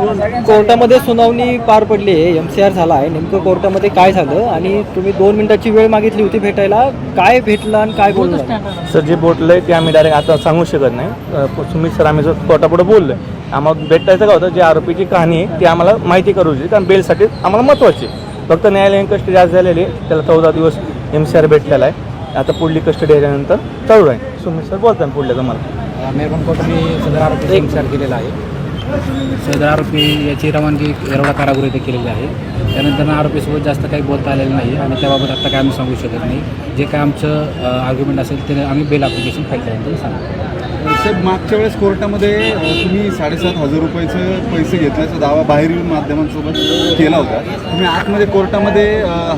कोर्टामध्ये सुनावणी पार पडली आहे एम सी आर झाला आहे. नेमकं कोर्टामध्ये काय झालं आणि तुम्ही दोन मिनिटाची वेळ मागितली होती भेटायला. काय भेटलं आणि काय बोललं? सर जे बोललंय ते आम्ही डायरेक्ट आता सांगू शकत नाही. सुमित सर आम्ही जो कोर्टापुढे बोललोय आम्हाला भेटायचं का होतं? जे आरोपीची कहाणी आहे ती आम्हाला माहिती करू इच्छित कारण बेलसाठी आम्हाला महत्त्वाची आहे. फक्त न्यायालयीन कस्टडी आज झालेली आहे. त्याला चौदा दिवस एम सी आर भेटलेला आहे. आता पुढली कस्टडी याच्यानंतर चालू आहे सुमित सर बोलतात पुढल्या तुम्हाला. मेहरबान कोर्टाने सदर आरोपी विचार केलेला आहे. सदर आरोपी याची रवानगी येरवडा कारागृह इथे केलेली आहे. त्यानंतर आरोपीसोबत जास्त काही बोलता आलेलं नाही आणि त्याबाबत आत्ता काय आम्ही सांगू शकत नाही. जे काय आमचं आर्ग्युमेंट असेल ते आम्ही बेल ॲप्लिकेशन फाईल केल्यानंतर सांगू. साहेब मागच्या वेळेस कोर्टामध्ये तुम्ही साडेसात हजार रुपयाचं पैसे घेतल्याचा दावा बाहेर येऊन माध्यमांसोबत केला होता. तुम्ही आतमध्ये कोर्टामध्ये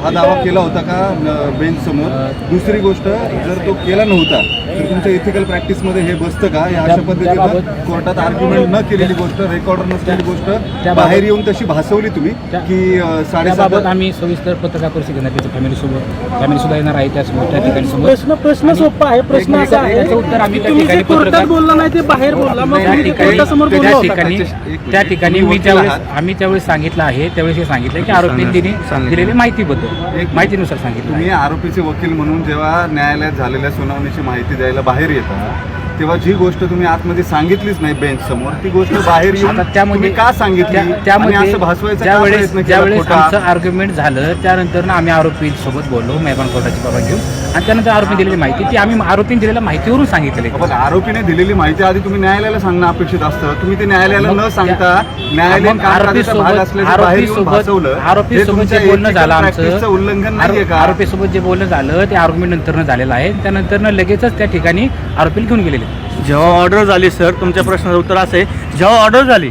हा दावा केला होता का बेंच समोर? दुसरी गोष्ट जर तो केला नव्हता तर तुमच्या इथिकल प्रॅक्टिसमध्ये हे बसतं का या अशा पद्धतीनं कोर्टात आर्ग्युमेंट न केलेली गोष्ट रेकॉर्डर नसलेली गोष्ट बाहेर येऊन तशी भासवली तुम्ही की साडेसात आम्ही सविस्तर पत्रकार परिषद घेणार त्याच्या फॅमिलीसोबत फॅमिली सुद्धा येणार आहे त्यासमोर त्या ठिकाणी प्रश्न प्रश्न सोपा आहे प्रश्न असा आहे त्याचं उत्तर आम्ही त्या ठिकाणी कोर्टात पत्रकार- बोलला नाही ते बाहेर बोलला मग त्या ठिकाणी त्या ठिकाणी. त्या ठिकाणी मी आहात. आम्ही त्यावेळेस सांगितलं आहे त्यावेळेस हे सांगितलं की आरोपींनी. दिलेली माहितीबद्दल एक- माहितीनुसार सांगितलं तुम्ही. आरोपीचे वकील म्हणून जेव्हा न्यायालयात झालेल्या सुनावणीची माहिती द्यायला बाहेर येता तेव्हा जी गोष्ट तुम्ही आतमध्ये सांगितलीच नाही बेंच समोर ती गोष्ट बाहेर येऊन आता त्यामध्ये तुम्ही का सांगितली त्या- आणि त्यामध्ये असं भासवायचा का ज्यावेळेस प्रयत्न केला ज्यावेळेस खोटा? आमचं आर्ग्युमेंट झालं त्यानंतर ना आम्ही आरोपींसोबत बोललो मेहमान कोर्टाची बाबा घेऊन आणि त्यानंतर आरोपी दिलेली माहिती ती आम्ही आरोपीने दिलेल्या माहितीवरून सांगितलेली पण आरोपीने दिलेली माहिती आधी तुम्ही न्यायालयाला सांगणं अपेक्षित असतं. तुम्ही ते न्यायालयाला न सांगता न्यायालयीन मग कामकाजाचा भाग आरोपीसोबत- असल्याचं बाहेर येऊन आरोपीसोबत- भासवलं हे आरोपीसोबत तुमच्या जे बोलणं ethical झालं आमचं उल्लंघन नाहीये का? आरोपीसोबत जे बोलणं झालं ते आर्ग्युमेंट नंतर झालेलं आहे. त्यानंतर लगेचच त्या ठिकाणी आरोपीला घेऊन गेलेले जेव्हा ऑर्डर झाली सर तुमच्या प्रश्नाचं उत्तर असं आहे. जेव्हा ऑर्डर झाली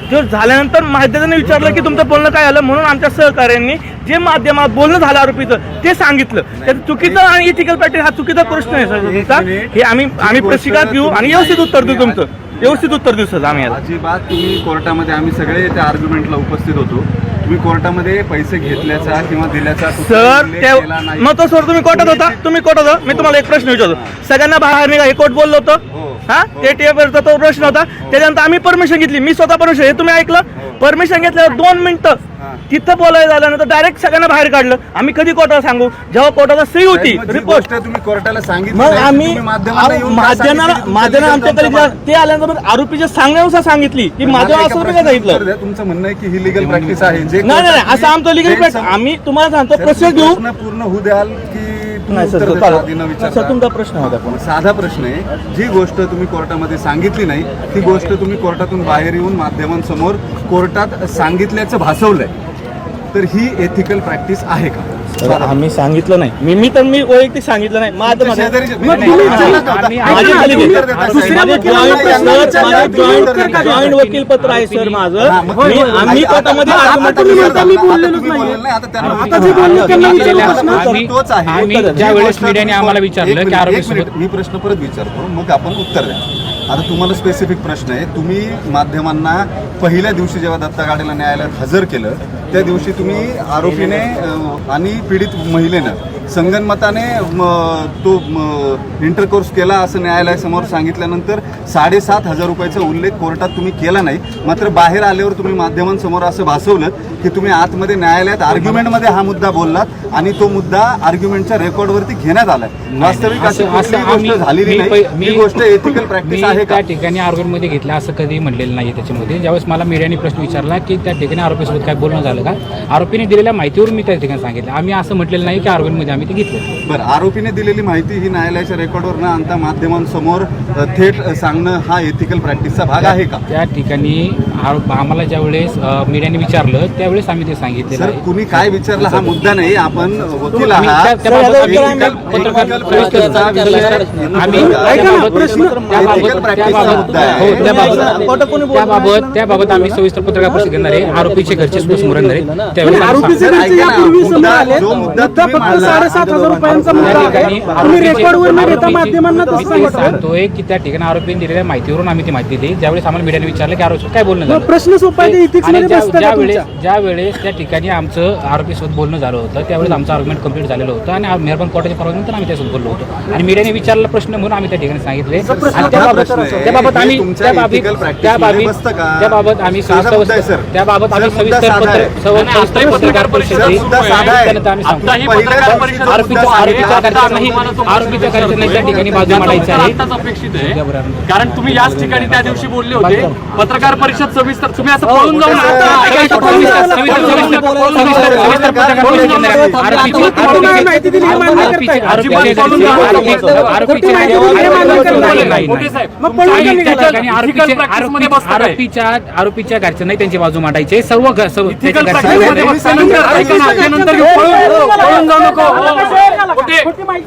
जो झाल्यानंतर माध्यमाने विचारलं की तुमचं बोलणं काय झालं? म्हणून आमच्या सहकार्यांनी जे माध्यमात बोलणं झालं आरोपीचं ते सांगितलं. त्यात चुकीचं आणि इथिकल प्रॅक्टिस हा चुकीचा प्रश्न आहे सर. तुमचा. हे आम्ही आम्ही प्रतिकार देऊ आणि व्यवस्थित उत्तर देऊ तुमचं. व्यवस्थित उत्तर देऊ सर आम्ही अजिबात तुम्ही कोर्टामध्ये आम्ही सगळे त्या आर्ग्युमेंटला उपस्थित होतो. तुम्ही कोर्टामध्ये पैसे घेतल्याचा किंवा दिल्याचा सर. मग तो सर तुम्ही कोर्टात होता? तुम्ही कोर्टात होता? मी तुम्हाला एक प्रश्न विचारतो. सगळ्यांना बाहेर निघा. हे कोर्ट बोललो हो. होतं हा? ते टेबलचा तो प्रश्न होता. त्याच्यानंतर आम्ही परमिशन घेतली. मी स्वतः परमिशन हे तुम्ही ऐकलं? परमिशन घेतल्यावर दोन मिनिटं हा. तिथं बोलायला झाल्यानंतर डायरेक्ट सगळ्यांना बाहेर काढलं. आम्ही कधी कोर्टाला सांगू? जेव्हा कोर्टाला सही होती रिपोर्ट तुम्ही कोर्टाला सांगितली मग आम्ही माध्यमाला? माध्यमाला आमच्याकडे ते आल्यानंतर आरोपीच्या सांगण्यानुसार सांगितली की मला माझ्या असं काय सांगितलं. तुमचं म्हणणं आहे की ही लिगल प्रॅक्टिस आहे. नाही नाही असं आमचं लिगल सम- आम्ही तुम्हाला सांगतो प्रोसेस घेऊ. पूर्ण होऊ द्याल की नाही सर चालेल. सर तुमचा प्रश्न होता पण साधा प्रश्न आहे. जी गोष्ट तुम्ही कोर्टामध्ये सांगितली नाही ती गोष्ट तुम्ही कोर्टातून बाहेर येऊन माध्यमांसमोर कोर्टात सांगितल्याचं भासवलंय. तर ही एथिकल प्रॅक्टिस आहे का? आम्ही सांगितलं नाही. मी मी तर मी वैयक्तिक सांगितलं नाही. माझं मग तुम्ही खाली उत्तर का वकील पत्र आहे सर माझं. मी आम्ही कोर्टामध्ये आता- argument आता तुम्ही तुम्ही म्हणता मी आता बोललेलोच तुम्ही नाहीये. बोललेलं नाही, आता त्यांना आता विचारा. जे बोलले त्यांना आम्ही- विचारू आम्ही- प्रश्न. आम्ही- तोच आहे. आम्ही उत्तर द्या. ज्या वेळेस मीडियाने तुम्ही- आम्हाला एक विचारलं की मिनिट, एक आरोपीसोबत- मिनिट, मी प्रश्न परत विचारतो. मग आपण उत्तर द्या. आता तुम्हाला स्पेसिफिक प्रश्न आहे. तुम्ही माध्यमांना पहिल्या दिवशी जेव्हा दत्ता गाडेला न्यायालयात हजर केलं त्या दिवशी तुम्ही आरोपीने आणि पीडित महिलेनं संगनमताने तो इंटरकोर्स केला असं न्यायालयासमोर सांगितल्यानंतर साडेसात हजार रुपयाचा उल्लेख कोर्टात तुम्ही केला नाही. मात्र बाहेर आल्यावर तुम्ही माध्यमांसमोर असं भासवलं की तुम्ही आतमध्ये न्यायालयात आर्ग्युमेंटमध्ये हा मुद्दा बोललात आणि तो मुद्दा आर्ग्युमेंटच्या रेकॉर्डवरती घेण्यात आलाय. वास्तविक अशी कुठलीही गोष्ट झालेली मी नाही. ही गोष्ट एथिकल प्रॅक्टिस आहे का? त्या ठिकाणी आर्ग्युमेंटमध्ये घेतलं असं कधी म्हणलेलं नाही त्याच्यामध्ये. ज्यावेळेस मला मीडियाने प्रश्न विचारला की त्या ठिकाणी आरोपीसोबत काय बोलणं झालं का? आरोपीने दिलेल्या माहितीवरून मी त्या ठिकाणी सांगितलं. आम्ही असं म्हटलेलं नाही की आर्ग्युमेंटमध्ये आम्ही ते घेतलं. बरं आरोपीने दिलेली माहिती ही न्यायालयाच्या रेकॉर्डवर न आणता माध्यमांसमोर थेट सांगणं हा एथिकल प्रॅक्टिसचा भाग आहे का? त्या ठिकाणी आरोप आम्हाला ज्यावेळेस मीडियाने विचारलं त्या त्यावेळेस आम्ही ते सांगितलेलं सर आहे. कुणी काय विचारलं हा मुद्दा नाही आपण वकील आहात. त्याबाबत. त्याबाबत आम्ही सविस्तर पत्रकार परिषद घेणार आहे. आरोपीचे घरचे सुद्धा समोर येणार आहे. त्यावेळेस सांगताय की त्या ठिकाणी आरोपीने दिलेल्या माहितीवरून आम्ही ती माहिती दिली. ज्यावेळेस आम्हाला मीडियाने विचारलं की आरोपी काय बोलणं प्रश्न सोपा आहे, ते ethics आणि मध्ये ज्या- बसतं का ज्या वेळेस तुमच्या? ज्या वेळेस त्या ठिकाणी आमचं आरोपीसोबत बोलणं झालं होतं त्यावेळेस आमचं आर्ग्युमेंट कंप्लीट झालेलं होतं आणि मेहरबान कोर्टाच्या परवानगीनंतर आम्ही त्यासोबत बोललो होतो. आणि मीडियाने विचारलेला प्रश्न म्हणून आम्ही त्या ठिकाणी सांगितले. आणि त्याबाबत हे आम्ही त्या बाबी त्या बाबी? त्याबाबत आम्ही. त्याबाबत आम्ही सविस्तर पत्र पत्रकार आम्ही सांगतो. ही आरोपीच्या त्या ठिकाणी बाजू मांडायची आहे. कारण तुम्ही याच ठिकाणी त्या दिवशी बोलले होते. पत्रकार परिषद सविस्तर तुम्ही असं पळून जाऊन आरोपीच्या आरोपीच्या घरच्यांनाही त्यांची बाजू मांडायची सर्व पळून जाऊ नको.